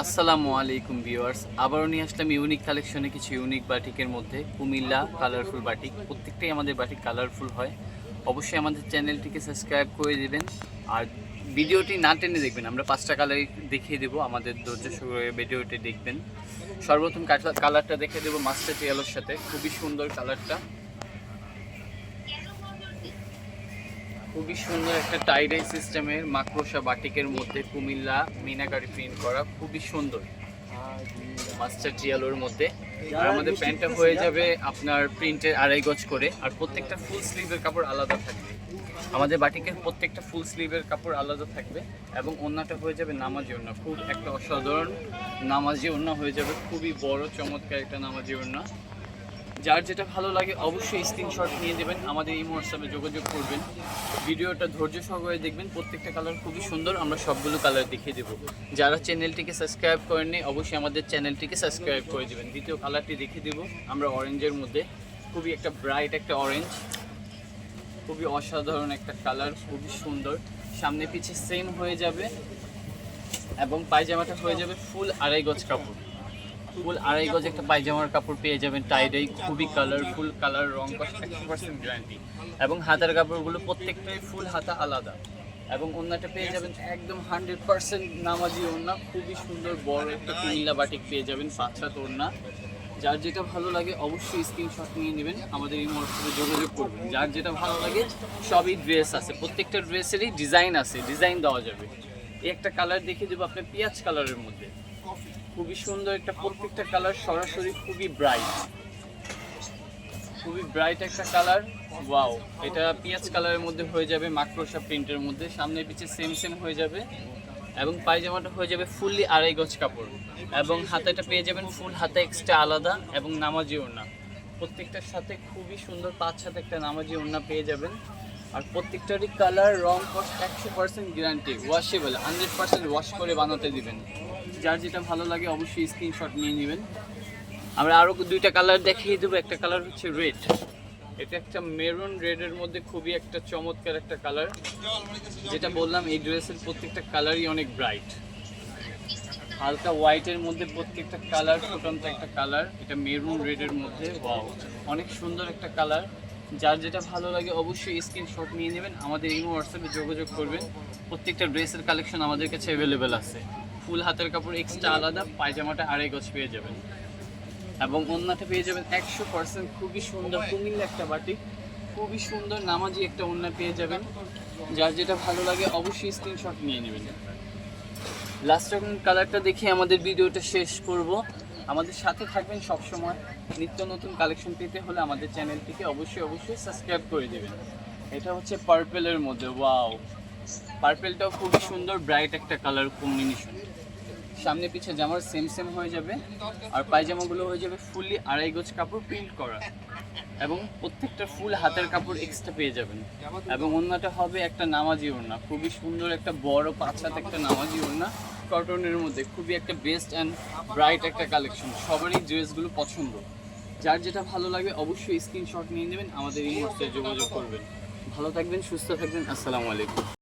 আসসালামু আলাইকুম ভিউয়ার্স, আবারও নিয়ে আসলাম ইউনিক কালেকশনে কিছু ইউনিক বাটিকের মধ্যে। কুমিল্লা কালারফুল বাটিক, প্রত্যেকটাই আমাদের বাটিক কালারফুল হয়। অবশ্যই আমাদের চ্যানেলটিকে সাবস্ক্রাইব করে দেবেন। আর ভিডিওটি না টেনে দেখবেন, আমরা পাঁচটা কালার দেখিয়ে দেবো, আমাদের ধৈর্য ভিডিওটি দেখবেন। সর্বপ্রথম কালারটা দেখে দেবো মাস্টার টিয়ালোর সাথে, খুবই সুন্দর কালারটা খুবই সুন্দর একটা টাইডাই সিস্টেমের মাকড়সা বাটিকের মধ্যে কুমিল্লা মিনাকারি প্রিন্ট করা, খুবই সুন্দর। মাস্টার জিয়ালোর মধ্যে। আর আমাদের প্যান্টটা হয়ে যাবে আপনার প্রিন্টের আড়াই গজ করে, আর প্রত্যেকটা ফুল স্লিভের কাপড় আলাদা থাকবে। আমাদের বাটিকের প্রত্যেকটা ফুল স্লিভের কাপড় আলাদা থাকবে, এবং অন্যটা হয়ে যাবে নামাজি ওন্না। খুব একটা অসাধারণ নামাজি ওন্না হয়ে যাবে, খুবই বড়, চমৎকার একটা নামাজি ওন্না। যার যেটা ভালো লাগে অবশ্যই স্ক্রিনশট নিয়ে দেবেন আমাদের এই হোয়াটসঅ্যাপে যোগাযোগ করবেন। ভিডিওটা ধৈর্য সহকারে দেখবেন। প্রত্যেকটা কালার খুবই সুন্দর। আমরা সবগুলো কালার দেখিয়ে দেবো। যারা চ্যানেলটিকে সাবস্ক্রাইব করেননি, অবশ্যই আমাদের চ্যানেলটিকে সাবস্ক্রাইব করে দেবেন। দ্বিতীয় কালারটি দেখিয়ে দেবো। আমরা অরেঞ্জের মধ্যে। খুবই একটা ব্রাইট একটা অরেঞ্জ খুবই অসাধারণ একটা কালার খুবই সুন্দর। সামনে পিছে সেম হয়ে যাবে। এবং পায়জামাটা হয়ে যাবে ফুল আড়াই গজ কাপড়। ফুল আড়াই গজ একটা পায়জামার কাপড় পেয়ে যাবেন টাইডাই খুবই কালারফুল কালার রং একশো পার্সেন্ট গ্যারান্টি এবং হাতার কাপড়গুলো প্রত্যেকটাই ফুল হাতা আলাদা। এবং ওন্নাটা পেয়ে যাবেন একদম হান্ড্রেড পার্সেন্ট নামাজি ওন্না, খুবই সুন্দর বড় একটা কুমিল্লা বাটিক পেয়ে যাবেন সাত ওন্না যার যেটা ভালো লাগে অবশ্যই স্ক্রিনশট নিয়ে নেবেন, আমাদের এই হোয়াটসঅ্যাপে যোগাযোগ করবেন। যার যেটা ভালো লাগে সবই ড্রেস আছে, প্রত্যেকটা ড্রেসেরই ডিজাইন আছে ডিজাইন দেওয়া যাবে। এই একটা কালার দেখিয়ে দেবো আপনার পেঁয়াজ কালারের মধ্যে। খুবই সুন্দর একটা, প্রত্যেকটা কালার সরাসরি খুবই ব্রাইট খুবই ব্রাইট একটা কালার ওয়াও এটা পিঁয়াজ কালারের মধ্যে হয়ে যাবে, মাকড়সা প্রিন্টের মধ্যে। সামনে পিছে সেম সেম হয়ে যাবে। এবং পায়জামাটা হয়ে যাবে ফুললি আড়াই গজ কাপড়। এবং হাতাটা পেয়ে যাবেন ফুল হাতে এক্সট্রা আলাদা এবং নামাজি ওড়না। প্রত্যেকটার সাথে খুবই সুন্দর পাঁচ সাথে একটা নামাজি ওড়না পেয়ে যাবেন। আর প্রত্যেকটারই কালার রং কস্ট একশো percent guarantee washable hundred percent wash করে বানাতে দিবেন। যার যেটা ভালো লাগে অবশ্যই স্ক্রিনশট নিয়ে নেবেন। আমরা আরও দুইটা কালার দেখিয়ে দেবো। একটা কালার হচ্ছে রেড এটা একটা মেরুন রেডের মধ্যে খুবই একটা চমৎকার একটা কালার যেটা বললাম, এই ড্রেসের প্রত্যেকটা কালারই অনেক ব্রাইট হালকা হোয়াইটের মধ্যে প্রত্যেকটা কালার ফুটন্ত একটা কালার এটা মেরুন রেডের মধ্যে অনেক সুন্দর একটা কালার যার যেটা ভালো লাগে অবশ্যই স্ক্রিনশট নিয়ে নেবেন। আমাদের এই হোয়াটসঅ্যাপে যোগাযোগ করবেন। প্রত্যেকটা ড্রেসের কালেকশন আমাদের কাছে অ্যাভেলেবেল আছে। ফুল হাতের কাপড় এক্সট্রা আলাদা, পায়জামাটা আড়াই গজ পেয়ে যাবেন। এবং ওন্নাটা পেয়ে যাবেন একশো পার্সেন্ট খুবই সুন্দর কুমিল্লা একটা বাটিক। খুবই সুন্দর নামাজি একটা ওন্না পেয়ে যাবেন। যার যেটা ভালো লাগে অবশ্যই স্ক্রিনশট নিয়ে নেবেন। লাস্ট কালারটা দেখে আমাদের ভিডিওটা শেষ করব। আমাদের সাথে থাকবেন সব সময় নিত্য নতুন কালেকশন পেতে হলে আমাদের চ্যানেলটিকে অবশ্যই অবশ্যই সাবস্ক্রাইব করে দেবেন। এটা হচ্ছে পার্পেলের মধ্যে ওয়াও পার্পেলটাও খুবই সুন্দর ব্রাইট একটা কালার কম্বিনেশন সামনে পিছে জামার সেম সেম হয়ে যাবে। আর পায়জামাগুলো হয়ে যাবে ফুললি আড়াই গজ কাপড় প্রিন্ট করা। এবং প্রত্যেকটা ফুল হাতের কাপড় এক্সট্রা পেয়ে যাবেন। এবং অন্যটা হবে একটা নামাজি ওড়না। খুবই সুন্দর একটা বড় পাঁচ হাত একটা নামাজি ওড়না। কটনের মধ্যে খুবই একটা বেস্ট অ্যান্ড ব্রাইট একটা কালেকশন সবারই ড্রেসগুলো পছন্দ। যার যেটা ভালো লাগবে অবশ্যই স্ক্রিনশট নিয়ে নেবেন, আমাদের এই মুহূর্তে যোগাযোগ করবেন। ভালো থাকবেন, সুস্থ থাকবেন, আসসালামু আলাইকুম।